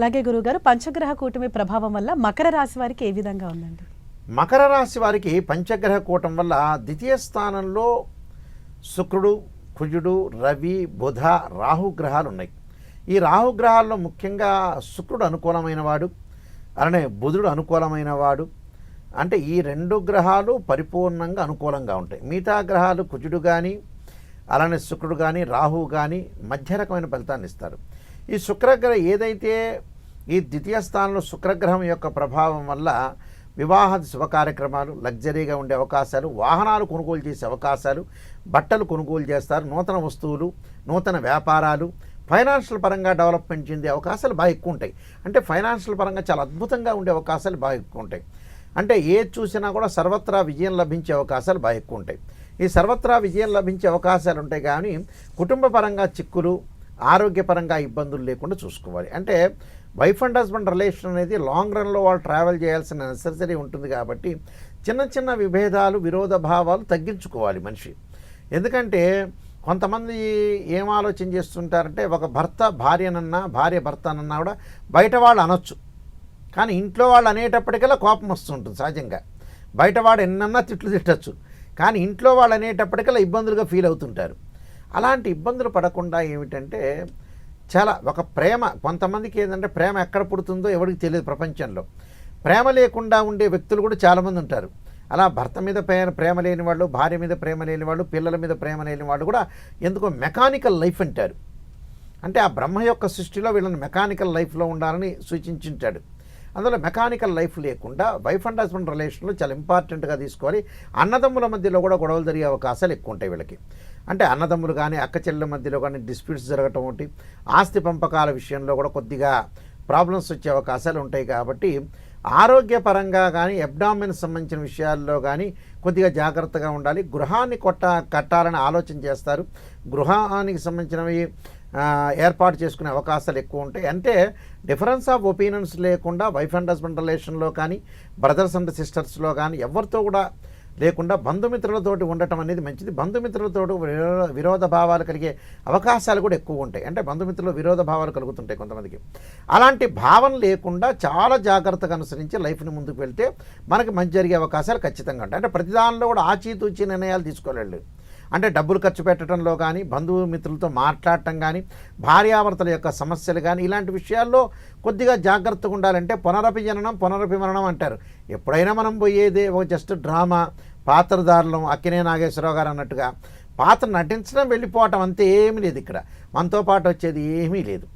అలాగే గురుగారు పంచగ్రహ కూటమి ప్రభావం వల్ల మకర రాశి వారికి ఏ విధంగా ఉందండి? మకర రాశి వారికి పంచగ్రహ కూటం వల్ల ద్వితీయ స్థానంలో శుక్రుడు కుజుడు రవి బుధ రాహు గ్రహాలు ఉన్నాయి. ఈ రాహు గ్రహాల్లో ముఖ్యంగా శుక్రుడు అనుకూలమైన వాడు అలానే బుధుడు అనుకూలమైన వాడు. అంటే ఈ రెండు గ్రహాలు పరిపూర్ణంగా అనుకూలంగా ఉంటాయి. మిగతా గ్రహాలు కుజుడు కానీ అలానే శుక్రుడు కానీ రాహువు కానీ మధ్య రకమైన ఫలితాన్ని ఇస్తారు. ఈ శుక్రగ్రహం ఏదైతే ఈ ద్వితీయ స్థానంలో శుక్రగ్రహం యొక్క ప్రభావం వల్ల వివాహ శుభ కార్యక్రమాలు లగ్జరీగా ఉండే అవకాశాలు వాహనాలు కొనుగోలు చేసే అవకాశాలు బట్టలు కొనుగోలు చేస్తారు నూతన వస్తువులు నూతన వ్యాపారాలు ఫైనాన్షియల్ పరంగా డెవలప్మెంట్ చెందే అవకాశాలు బాగా ఎక్కువ ఉంటాయి. అంటే ఫైనాన్షియల్ పరంగా చాలా అద్భుతంగా ఉండే అవకాశాలు బాగా ఎక్కువ ఉంటాయి. అంటే ఏది చూసినా కూడా సర్వత్రా విజయం లభించే అవకాశాలు బాగా ఎక్కువ ఉంటాయి. ఈ సర్వత్రా విజయం లభించే అవకాశాలు ఉంటాయి కానీ కుటుంబ పరంగా చిక్కులు ఆరోగ్యపరంగా ఇబ్బందులు లేకుండా చూసుకోవాలి. అంటే వైఫ్ అండ్ హస్బెండ్ రిలేషన్ అనేది లాంగ్ రన్లో వాళ్ళు ట్రావెల్ చేయాల్సిన నెససరీ ఉంటుంది కాబట్టి చిన్న చిన్న విభేదాలు విరోధ భావాలు తగ్గించుకోవాలి మనిషి. ఎందుకంటే కొంతమంది ఏం ఆలోచన చేస్తుంటారంటే ఒక భర్త భార్యనన్నా భార్య భర్తనన్నా కూడా బయట వాళ్ళు అనొచ్చు. కానీ ఇంట్లో వాళ్ళు అనేటప్పటికల్లా కోపం వస్తుంటుంది సహజంగా. బయటవాడు ఎన్నన్నా తిట్లు తిట్టచ్చు. కానీ ఇంట్లో వాళ్ళు అనేటప్పటికల్లా ఇబ్బందులుగా ఫీల్ అవుతుంటారు. అలాంటి ఇబ్బందులు పడకుండా ఏమిటంటే చాలా ఒక ప్రేమ కొంతమందికి ఏంటంటే ప్రేమ ఎక్కడ పుడుతుందో ఎవరికి తెలియదు ప్రపంచంలో. ప్రేమ లేకుండా ఉండే వ్యక్తులు కూడా చాలామంది ఉంటారు. అలా భర్త మీద ప్రేమ ప్రేమ లేని వాళ్ళు భార్య మీద ప్రేమ లేని వాళ్ళు పిల్లల మీద ప్రేమ లేని వాళ్ళు కూడా ఎందుకో మెకానికల్ లైఫ్ అంటారు. అంటే ఆ బ్రహ్మ యొక్క సృష్టిలో వీళ్ళని మెకానికల్ లైఫ్లో ఉండాలని సూచించుంటాడు. అందులో మెకానికల్ లైఫ్ లేకుండా వైఫ్ అండ్ హస్బెండ్ రిలేషన్లో చాలా ఇంపార్టెంట్గా తీసుకోవాలి. అన్నదమ్ముల మధ్యలో కూడా గొడవలు జరిగే అవకాశాలు ఎక్కువ ఉంటాయి వీళ్ళకి. అంటే అన్నదమ్ములు కానీ అక్క చెల్లెల మధ్యలో కానీ డిస్ప్యూట్స్ జరగటం ఒకటి ఆస్తి పంపకాల విషయంలో కూడా కొద్దిగా ప్రాబ్లమ్స్ వచ్చే అవకాశాలు ఉంటాయి కాబట్టి ఆరోగ్యపరంగా కానీ అబ్డామిన్ సంబంధించిన విషయాల్లో కానీ కొద్దిగా జాగ్రత్తగా ఉండాలి. గృహాన్ని కొట్ట కట్టాలని ఆలోచన చేస్తారు. గృహానికి సంబంధించినవి ఏర్పాటు చేసుకునే అవకాశాలు ఎక్కువ ఉంటాయి. అంటే డిఫరెన్స్ ఆఫ్ ఒపీనియన్స్ లేకుండా వైఫ్ అండ్ హస్బెండ్ రిలేషన్లో కానీ బ్రదర్స్ అండ్ సిస్టర్స్లో కానీ ఎవరితో కూడా లేకుండా బంధుమిత్రులతోటి ఉండటం అనేది మంచిది. బంధుమిత్రులతో విరోధ భావాలు కలిగే అవకాశాలు కూడా ఎక్కువ ఉంటాయి. అంటే బంధుమిత్రులు విరోధ భావాలు కలుగుతుంటాయి కొంతమందికి. అలాంటి భావన లేకుండా చాలా జాగ్రత్తగా అనుసరించి లైఫ్ని ముందుకు వెళ్తే మనకి మంచి జరిగే అవకాశాలు ఖచ్చితంగా ఉంటాయి. అంటే ప్రతిదానిలో కూడా ఆచితూచి నిర్ణయాలు తీసుకోలేళ్ళు. అంటే డబ్బులు ఖర్చు పెట్టడంలో కానీ బంధుమిత్రులతో మాట్లాడటం కానీ భార్యాభర్తల యొక్క సమస్యలు కానీ ఇలాంటి విషయాల్లో కొద్దిగా జాగ్రత్తగా ఉండాలంటే పునరపి జననం పునరపి మరణం అంటారు. ఎప్పుడైనా మనం పోయేదే ఒక జస్ట్ డ్రామా పాత్రధారులం అక్కినే నాగేశ్వరరావు గారు అన్నట్టుగా. పాత్ర నటించడం వెళ్ళిపోవటం అంతే ఏమీ లేదు ఇక్కడ. మనతో పాటు వచ్చేది ఏమీ లేదు.